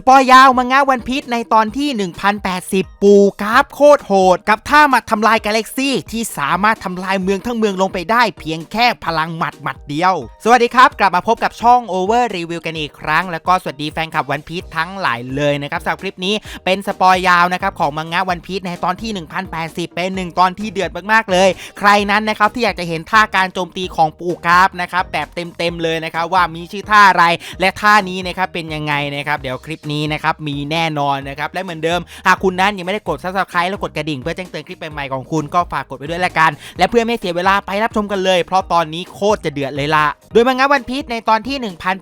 สปอยยาวมังงะวันพีชในตอนที่ 1080 ปูกราฟโคตรโหด กับท่าหมัดทำลายกาแล็กซี่ที่สามารถทำลายเมืองทั้งเมืองลงไปได้เพียงแค่พลังหมัดหมัดเดียว สวัสดีครับ กลับมาพบกับช่อง Over Review กันอีกครั้ง แล้วก็สวัสดีแฟนคลับวันพีชทั้งหลายเลยนะครับสำหรับคลิปนี้เป็นสปอยยาวนะครับของมังงะวันพีชในตอนที่ 1080 เป็นหนึ่งตอนที่เดือดมากๆเลย ใครนั้นนะครับที่อยากจะเห็นท่าการโจมตีของปูกราฟนะครับแบบเต็มๆเลยนะครับว่ามีชื่อท่าอะไรและท่านี้นะครับเป็นยังไงนะครับเดี๋ยวคลิปนี้นะครับมีแน่นอนนะครับและเหมือนเดิม หากคุณนั้นยังไม่ได้กด subscribe แล้วกดกระดิ่งเพื่อแจ้งเตือนคลิปใหม่ๆของคุณก็ฝากกดไปด้วยละกัน และเพื่อไม่ให้เสียเวลาไปรับชมกันเลย เพราะตอนนี้โคตรจะเดือดเลยละโดยมังงะวันพีชในตอนที่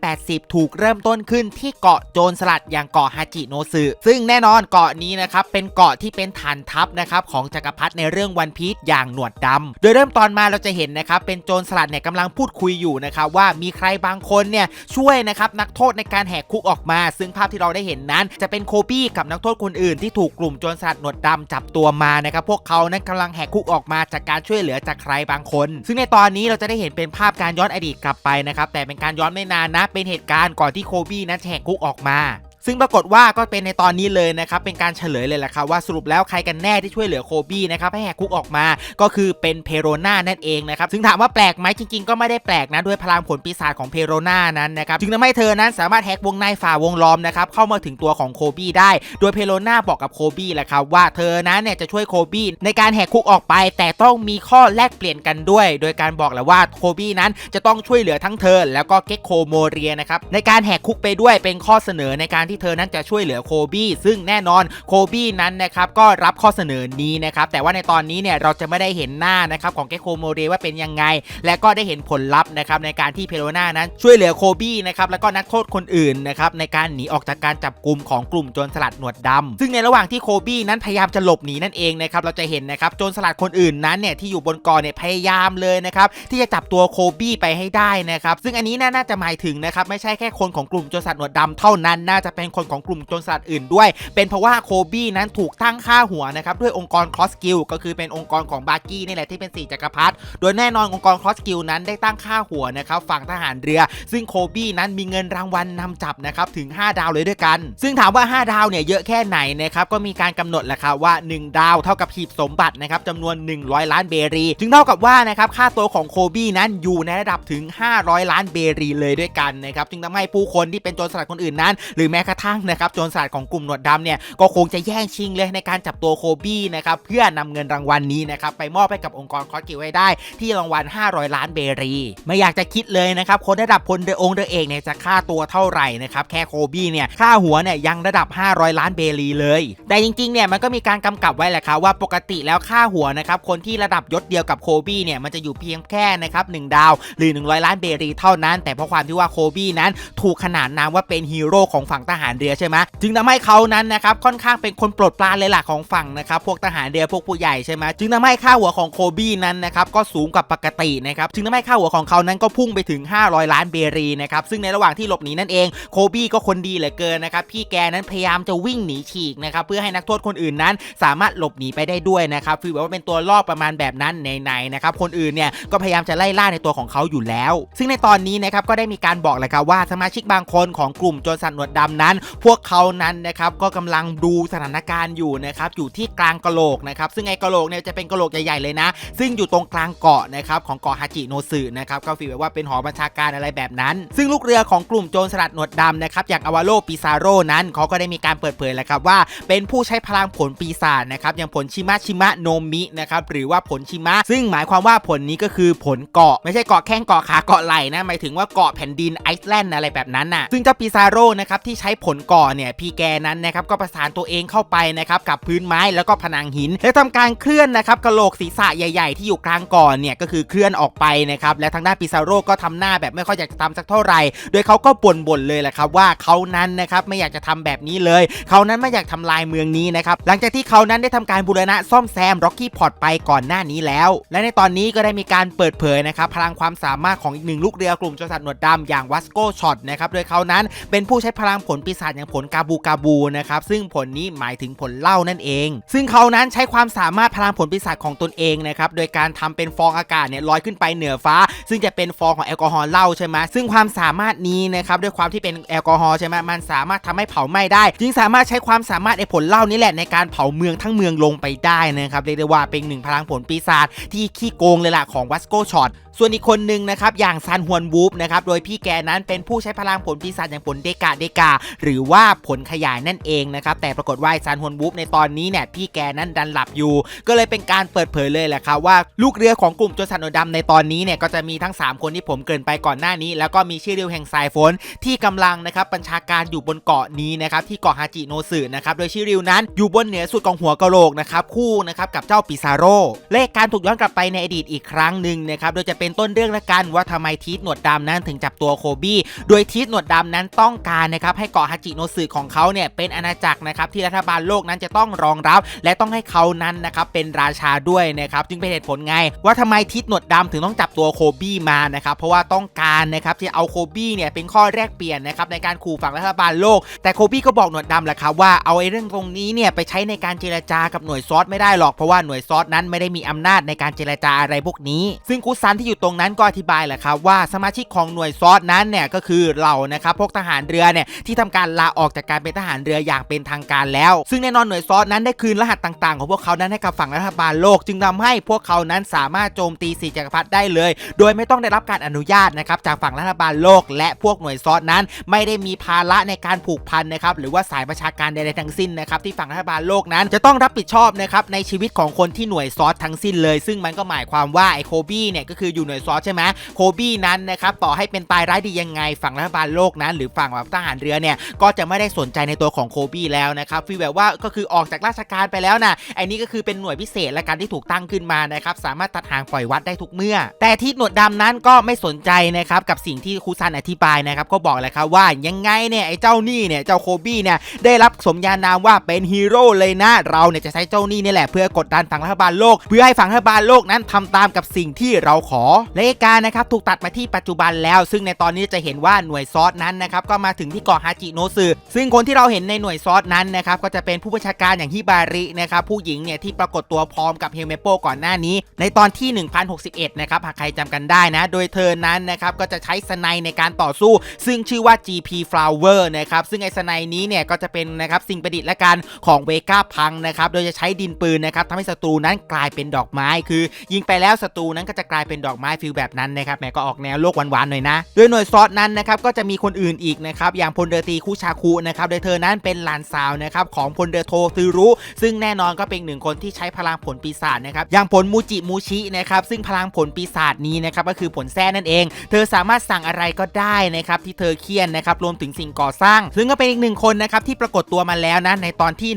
1080 ถูกเริ่มต้นขึ้นที่เกาะโจรสลัดอย่างเกาะฮาจิโนซึซึ่งแน่นอนเกาะนี้นะครับเป็นเกาะที่เป็นฐานทัพนะครับของจักรพรรดิในเรื่องวันพีชอย่างหนวดดำโดยเริ่มตอนมาเราจะเห็นนะครับเป็นโจรสลัดเนี่ยกำลังพูดคุยอยู่นะครับว่ามีใครบางคนเนี่ยช่วยนะครับนักโทษในการแหกคุกออกมา ซึ่งภาพที่เราได้เห็นนั้น จะเป็นโคบี้กับนักโทษคนอื่นที่ถูกกลุ่มโจรสลัดหนวดดำจับตัวมานะครับพวกเขานั้นกำลังแหกคุกออกมาจากการช่วยเหลือจากใครบางคน ซึ่งในตอนนี้เราจะได้เห็นเป็นภาพการย้อนอดีตกลับไปนะครับแต่เป็นการย้อนไม่นานนะเป็นเหตุการณ์ก่อนที่โคบี้นั้นแหกคุกออกมา ซึ่งปรากฏว่าก็เป็นในตอนนี้เลยนะครับเป็นการเฉลยเลยแหละครับว่าสรุปแล้วใครกันแน่ที่ช่วยเหลือโคบี้นะครับให้แหกคุกออกมาก็คือเป็นเพโรนานั่นเองนะครับซึ่งถามว่าแปลกไหมจริง ๆ ก็ไม่ได้แปลกนะด้วยพลังผลปีศาจของเพโรนานั้นนะครับจึงทำให้เธอนั้นสามารถแหกวงในฝ่าวงล้อมนะครับเข้ามาถึงตัวของโคบี้ได้ โดยเพโรนาบอกกับโคบี้แหละครับว่าเธอนั้นเนี่ยจะช่วยโคบี้ในการแหกคุกออกไป แต่ต้องมีข้อแลกเปลี่ยนกันด้วย โดยการบอกแหละว่าโคบี้นั้นจะต้องช่วยเหลือทั้งเธอ แล้วก็เก็กโคโมเรียนะครับในการแหกคุกไปด้วยเป็นข้อเสนอในการที่เธอนั้นจะช่วยเหลือโคบี้ซึ่งแน่นอนโคบี้นั้นนะครับก็รับข้อเสนอนี้นะครับแต่ว่าในตอนนี้เนี่ยเราจะไม่ได้เห็นหน้านะครับของเกโคโมเรว่าเป็นยังไง และก็ได้เห็นผลลัพธ์นะครับในการที่เพโรนานั้นช่วยเหลือโคบี้นะครับแล้วก็นักโทษคนอื่นนะครับในการหนีออกจากการจับกลุ่มของกลุ่มโจรสลัดหนวดดำซึ่งในระหว่างที่โคบี้นั้นพยายามจะหลบหนีนั่นเองนะครับเราจะเห็นนะครับโจรสลัดคนอื่นนั้นเนี่ยที่อยู่บนเกาะเนี่ยพยายามเลยนะครับที่จะจับตัวโคบี้ไปให้ได้นะครับซึ่งอันนี้น่าจะหมายถึงนะครับไม่ใช่แค่คนของกลุ่มโจรสลัดหนวดดำเท่านั้นน่าจะเป็นคนของกลุ่มโจรสลัดอื่นด้วย เป็นเพราะว่าโคบี้นั้นถูกตั้งค่าหัวนะครับด้วยองค์กรคอสกิลก็คือเป็นองค์กรของบาร์กี้นี่แหละที่เป็นสี่จักรพรรดิโดยแน่นอนองค์กรคอสกิลนั้นได้ตั้งค่าหัวนะครับฝั่งทหารเรือ ซึ่งโคบี้นั้นมีเงินรางวัลนำจับนะครับถึง 5 ดาวเลยด้วยกัน ซึ่งถามว่า 5 ดาวเนี่ยเยอะแค่ไหนนะครับก็มีการกำหนดแหละครับว่า 1 ดาวเท่ากับหีบสมบัตินะครับจำนวน 100 ล้านเบรี จึงเท่ากับว่านะครับค่าตัวของโคบี้นั้นอยู่ในระดับถึง 500 ล้านเบรีเลยด้วยกันนะครับจึงทำให้ผู้คนที่เป็นโจรสลัดคนอื่นนั้น หรือแม้กระทั่งนะครับโจรสลัดของกลุ่มหนวดดำเนี่ยก็คงจะแย่งชิงเลยในการจับตัวโคบี้นะครับเพื่อนำเงินรางวัลนี้นะครับไปมอบให้กับองค์กรคอสกิลไว้ได้ ที่รางวัล 500 ล้านเบรี ไม่อยากจะคิดเลยนะครับคนระดับพลเรือองเรือเอกเนี่ยจะค่าตัวเท่าไหร่นะครับแค่โคบี้เนี่ยค่าหัวเนี่ยยังระดับ 500 ล้านเบรีเลย แต่จริงๆเนี่ยมันก็มีการกำกับไว้แหละครับว่าปกติแล้วค่าหัวนะครับคนที่ระดับยศเดียวกับโคบี้เนี่ยมันจะอยู่เพียงแค่นะครับ1ดาวหรือ 100 ล้านเบรีเท่านั้น แต่เพราะความที่ว่าโคบี้นั้น ถูกขนานนามว่าเป็นฮีโร่ของฝั่งทหารเรือใช่ไหมจึงทำให้เขานั้นนะครับค่อนข้างเป็นคนปรดปรานเลยล่ะของฝั่งนะครับพวกทหารเรือพวกผู้ใหญ่ใช่ไหมจึงทำให้ค่าหัวของโคบี้นั้นนะครับก็สูงกว่าปกตินะครับจึงทำให้ค่าหัวของเขานั้นก็พุ่งไปถึง 500 ล้านเบรีนะครับซึ่งในระหว่างที่หลบหนีนั่นเองโคบี้ก็คนดีเหลือเกินนะครับพี่แกนั้นพยายามจะวิ่งหนีฉีกนะครับเพื่อให้นักโทษคนอื่นนั้น สามารถหลบหนีไปได้ด้วยนะครับฟีลแบบว่าเป็นตัวล่อประมาณแบบนั้นไหนๆนะครับคนอื่นเนี่ยก็พยายามจะไล่ล่าในตัวของเขาอยู่แล้ว ซึ่งในตอนนี้นะครับก็ได้มีการบอกเลยครับว่าสมาชิกบางคนของกลุ่มโจรสันหนวดดำนัน พวกเขานั้นนะครับก็กำลังดูสถานการณ์อยู่นะครับอยู่ที่กลางกะโหลกนะครับซึ่งไอ้กะโหลกเนี่ยจะเป็นกะโหลกใหญ่ๆเลยนะ ซึ่งอยู่ตรงกลางเกาะนะครับของเกาะฮาจิโนสึนะครับก็ฟีลแบบว่าเป็นหอบัญชาการอะไรแบบนั้น ซึ่งลูกเรือของกลุ่มโจรสลัดหนวดดำนะครับอย่างอวาโลปิซาโรนั้นเขาก็ได้มีการเปิดเผยแล้วครับว่าเป็นผู้ใช้พลังผลปีศาจนะครับอย่างผลชิมะชิมะโนมินะครับหรือว่าผลชิมะ ซึ่งหมายความว่าผลนี้ก็คือผลเกาะ ไม่ใช่เกาะแข้งเกาะขาเกาะไหล่นะหมายถึงว่าเกาะแผ่นดินไอซ์แลนด์อะไรแบบนั้นน่ะซึ่งเจ้าปิซาโรนะครับที่ใช้ผลเกาะเนี่ยพี่แกนั้นนะครับก็ประสานตัวเองเข้าไปนะครับกับพื้นไม้แล้วก็ผนังหิน และทำการเคลื่อนนะครับกระโหลกศีรษะใหญ่ๆ ที่อยู่กลางก่อนเนี่ยก็คือเคลื่อนออกไปนะครับและทางด้านปิซาโรก็ทำหน้าแบบไม่ค่อยอยากจะทำสักเท่าไหร่ โดยเขาก็บ่นๆเลยแหละครับว่าเขานั้นนะครับไม่อยากจะทำแบบนี้เลย เขานั้นไม่อยากทำลายเมืองนี้นะครับหลังจากที่เขานั้นได้ทำการบูรณะซ่อมแซมร็อกกี้พอร์ตไปก่อนหน้านี้แล้ว และในตอนนี้ก็ได้มีการเปิดเผยนะครับพลังความสามารถของอีกหนึ่งลูกเรือกลุ่มโจรสลัดหนวดดำอย่างวัสโกช็อตนะครับโดยเขานั้นเป็นผู้ใช้พลังผลปีศาจอย่างผลกาบูกาบูนะครับซึ่งผลนี้หมายถึงผลเหล้านั่นเอง ซึ่งเขานั้นใช้ความสามารถพลังผลปีศาจของตนเองนะครับโดยการทำเป็นฟองอากาศเนี่ยลอยขึ้นไปเหนือฟ้า ซึ่งจะเป็นฟองของแอลกอฮอล์เหล้าใช่ไหมซึ่งความสามารถนี้นะครับด้วยความที่เป็นแอลกอฮอล์ใช่ไหมมันสามารถทำให้เผาไหม้ได้ จึงสามารถใช้ความสามารถไอ้ผลเหล้านี่แหละในการเผาเมืองทั้งเมืองลงไปได้นะครับเรียกได้ว่าเป็นหนึ่งพลังผลปีศาจที่ขี้โกงเลยล่ะของวัสโกช็อต ส่วนอีกคนหนึ่งนะครับอย่างซันฮวนวูฟนะครับโดยพี่แกนั้นเป็นผู้ใช้พลังผลปีศาจอย่างผลเดกาเดกา หรือว่าผลขยายนั่นเองนะครับแต่ปรากฏว่าซันฮวนวูฟในตอนนี้เนี่ยพี่แกนั้นดันหลับอยู่ ก็เลยเป็นการเปิดเผยเลยแหละครับว่าลูกเรือของกลุ่มโจรสลัดหนดดำในตอนนี้เนี่ยก็จะมีทั้ง 3 คนที่ผมเกินไปก่อนหน้านี้ แล้วก็มีชื่อเรียวแห่งสายฝนที่กำลังนะครับบัญชาการอยู่บนเกาะนี้นะครับที่เกาะฮาจิโนสึนะครับโดยชิริวนั้นอยู่บนเหนือสุดของหัวกะโหลกนะครับคู่นะครับกับเจ้าปิซาโร่เลขการถูกย้อนกลับไปในอดีตอีกครั้งหนึ่งนะครับโดยจะเป็น็นต้นเรื่องละกันว่าทำไมทีสหนวดดำนั้นถึงจับตัวโคบี้โดยทีสหนวดดำนั้นต้องการนะครับให้เกาะฮาจิโนสึของเขาเนี่ยเป็นอาณาจักรนะครับที่รัฐบาลโลกนั้นจะต้องรองรับ และต้องให้เขานั้นนะครับเป็นราชาด้วยนะครับจึงเป็นเหตุผลไง ว่าทำไมทิศหนวดดำถึงต้องจับตัวโคบี้มานะครับเพราะว่าต้องการนะครับที่เอาโคบี้เนี่ยเป็นข้อแรกเปลี่ยนนะครับในการขู่ฝั่งรัฐบาลโลก แต่โคบี้ก็บอกหนวดดำแหละครับว่าเอาไอ้เรื่องตรงนี้เนี่ยไปใช้ในการเจรจากับหน่วยซอสไม่ได้หรอกเพราะว่าหน่วยซอสนั้นไม่ได้มีอำนาจในการเจรจาอะไรพวกนี้ ซึ่งกุซันที่อยู่ตรงนั้นก็อธิบายแหละครับว่าสมาชิกของหน่วยซอสนั้นเนี่ยก็คือเรานะครับพวกทหารเรือเนี่ยที่ทำการลาออกจากการเป็นทหารเรืออย่างเป็นทางการแล้ว ซึ่งแน่นอนหน่วยซอสนั้นได้คืนรหัสต่างๆ ของพวกเขานั้นให้กับฝั่งรัฐบาลโลก จึงทำให้พวกเขานั้นสามารถโจมตีสีจักรพรรดิได้เลย โดยไม่ต้องได้รับการอนุญาตนะครับจากฝั่งรัฐบาลโลก และพวกหน่วยซอสนั้น ไม่ได้มีภาระในการผูกพันนะครับหรือว่าสายประชาการใดๆทั้งสิ้นนะครับที่ฝั่งรัฐบาลโลกนั้นจะต้องรับผิดชอบนะครับในชีวิตของคนที่หน่วยซอสทั้งสิ้นเลย ซึ่งมันก็หมายความว่าไอโคบี้เนี่ยก็คืออยู่หน่วยซอสใช่ไหมโคบี้นั้นนะครับต่อให้เป็นตายร้ายดียังไง ฝั่งรัฐบาลโลกนั้น หรือฝั่งแบบทหารเรือเนี่ยก็จะไม่ได้สนใจในตัวของโคบี้แล้วนะครับฟีลแบบว่าก็คือออกจากราชการไปแล้วนะไอ้นี่ก็คือเป็นหน่วยพิเศษและการที่ถูกตั้งขึ้นมานะครับสามารถตัดหางปล่อยวัดได้ทุกเมื่อ แต่ที่หนวดดำนั้นก็ไม่สนใจนะครับกับสิ่งที่คูซันอธิบายนะครับก็บอกเลยครับว่ายังไงเนี่ยไอ้เจ้านี่เนี่ยเจ้าโคบี้เนี่ยได้รับสมญานามว่าเป็นฮีโร่เลยนะ เราเนี่ยจะใช้เจ้านี่นี่แหละเพื่อกดดันฝั่งรัฐบาลโลก เพื่อให้ฝั่งรัฐบาลโลกนั้นทำตามกับสิ่งที่เราขอและเหตุการนะครับถูกตัดมาที่ปัจจุบันแล้ว ซึ่งในตอนนี้จะเห็นว่าหน่วยซอสนั้นนะครับก็มาถึงที่เกาะฮาจิโนซึซึ่งคนที่เราเห็นในหน่วยซอสนั้นนะครับก็จะเป็นผู้บัญชาการอย่างฮิบารินะครับผู้หญิงเนี่ยที่ปรากฏตัวพร้อมกับเฮลเมโปก่อนหน้านี้ ในตอนที่ 1061 นะครับหากใครจำกันได้นะ โดยเธอนั้นนะครับก็จะใช้สไนในการต่อสู้ ซึ่งชื่อว่า GP Flower นะครับซึ่งไอ้สไนนี้เนี่ยก็จะเป็นนะครับสิ่งประดิษฐ์และกันของเวก้าพังนะครับโดยจะใช้ดินปืนนะครับทำให้ศัตรูนั้นกลายเป็นดอกไม้คือ ยิงไปแล้วศัตรูนั้นก็จะกลายเป็นดอกไม้ฟิลแบบนั้นนะครับแหมก็ออกแนวโลกหวานๆหน่อยนะ โดยหน่วยซอสนั้นนะครับก็จะมีคนอื่นอีกนะครับอย่างพลเรือตีคุชาคุนะครับโดยเธอนั้นเป็นหลานสาวนะครับของพลเรือโทซึรุซึ่งแน่นอนก็เป็นหนึ่งคนที่ใช้พลังผลปีศาจนะครับอย่างผลมูจิมูชินะครับซึ่งพลังผลปีศาจนี้นะครับก็คือผลแท้นั่นเอง เธอสามารถสั่งอะไรก็ได้นะครับที่เธอเคียนนะครับรวมถึงสิ่งก่อสร้าง ซึ่งก็เป็นอีกหนึ่งคนนะครับที่ปรากฏตัวมาแล้วนะในตอนที่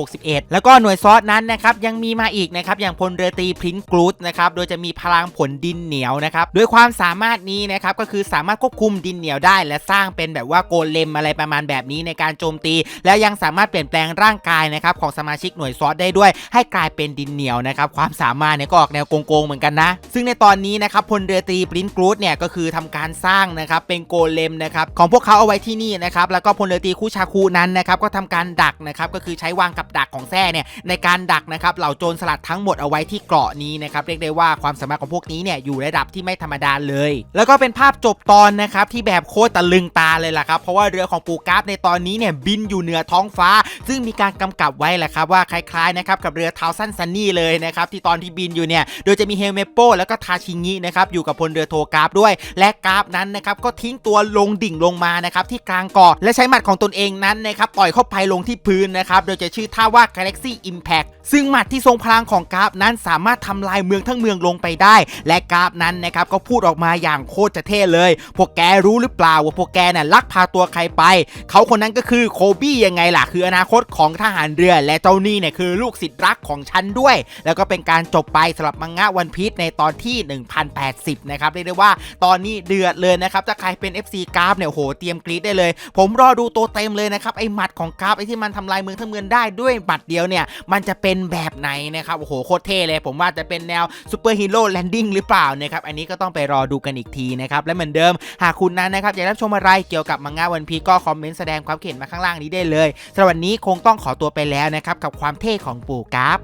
1061 แล้วก็หน่วยซอสนั้นนะครับยังมีมาอีกนะครับอย่างพลเรือตรีพรินกรูดนะครับโดยจะมีพลังผลดินเหนียวนะครับด้วยความสามารถนี้นะครับก็คือสามารถควบคุมดินเหนียวได้ และสร้างเป็นแบบว่าโกเลมอะไรประมาณแบบนี้ในการโจมตี แล้วยังสามารถเปลี่ยนแปลงร่างกายนะครับของสมาชิกหน่วยซอสได้ด้วย ให้กลายเป็นดินเหนียวนะครับความสามารถเนี่ยก็ออกแนวโกงๆเหมือนกันนะ ซึ่งในตอนนี้นะครับพลเรือตรีปรินกรูดเนี่ยก็คือทำการสร้างนะครับเป็นโกเลมนะครับของพวกเขาเอาไว้ที่นี่นะครับแล้วก็พลเรือตรีคุชาคูนั้นนะครับก็ทำการดักนะครับก็คือใช้วางกับดักของแท้เนี่ยในการดักนะครับเหล่าโจรสลัดทั้งหมดเอาไว้ที่เกาะนี้นะครับเรียกได้ว่าความสามารถของพวกนี้เนี่ยอยู่ระดับที่ไม่ธรรมดาเลย แล้วก็เป็นภาพจบตอนนะครับที่แบบโคตรตะลึงตาเลยล่ะครับเพราะว่าเรือของปูกราฟในตอนนี้เนี่ยบินอยู่เหนือท้องฟ้า ซึ่งมีการกำกับไว้แหละครับว่าคล้ายๆนะครับกับเรือเท้าสั้นซันนี่เลยนะครับที่ตอนที่บินอยู่เนี่ยโดยจะมีเฮลเมโปแล้วก็ทาชิงินะครับอยู่กับพลเรือโทกราฟด้วย และกราฟนั้นนะครับก็ทิ้งตัวลงดิ่งลงมานะครับที่กลางเกาะและใช้หมัดของตนเองนั้นนะครับต่อยเข้าไปลงที่พื้นนะครับโดยจะชื่อท่าว่า Galaxy Impact ซึ่งหมัดที่ทรงพลังของกราฟนั้นสามารถทำลายเมืองทั้งเมืองลงไปได้ และกราฟนั้นนะครับก็พูดออกมาอย่างโคตรจะเท่เลย พวกแกรู้หรือเปล่าว่าพวกแกน่ะลักพาตัวใครไป เขาคนนั้นก็คือโคบี้ยังไงล่ะ คืออนาคตของทหารเรือ และเจ้านี่เนี่ยคือลูกศิษย์รักของฉันด้วย แล้วก็เป็นการจบไปสำหรับมังงะวันพีชในตอนที่ 1080 นะครับเรียกได้ว่าตอนนี้เดือดเลยนะครับถ้าใครเป็น FC กราฟเนี่ยโหเตรียมกรี๊ดได้เลย ผมรอดูตัวเต็มเลยนะครับไอหมัดของกราฟไอที่มันทำลายเมืองทั้งเมืองได้ด้วยหมัดเดียวเนี่ยมันจะเป็นแบบไหนนะครับโอ้โหโคตรเท่เลย ผมว่าจะเป็นแนวซูเปอร์ฮีโร่แลนดิ้งหรือเปล่านะครับอันนี้ก็ต้องไปรอดูกันอีกทีนะครับและเหมือนเดิมหากคุณนั้นนะครับอยากรับชมอะไรเกี่ยวกับมังงะวันพีก็คอมเมนต์แสดงความเห็นมาข้างล่างนี้ได้เลยสำหรับวันนี้คงต้องขอตัวไปแล้วนะครับกับความเท่ของปู่กราฟ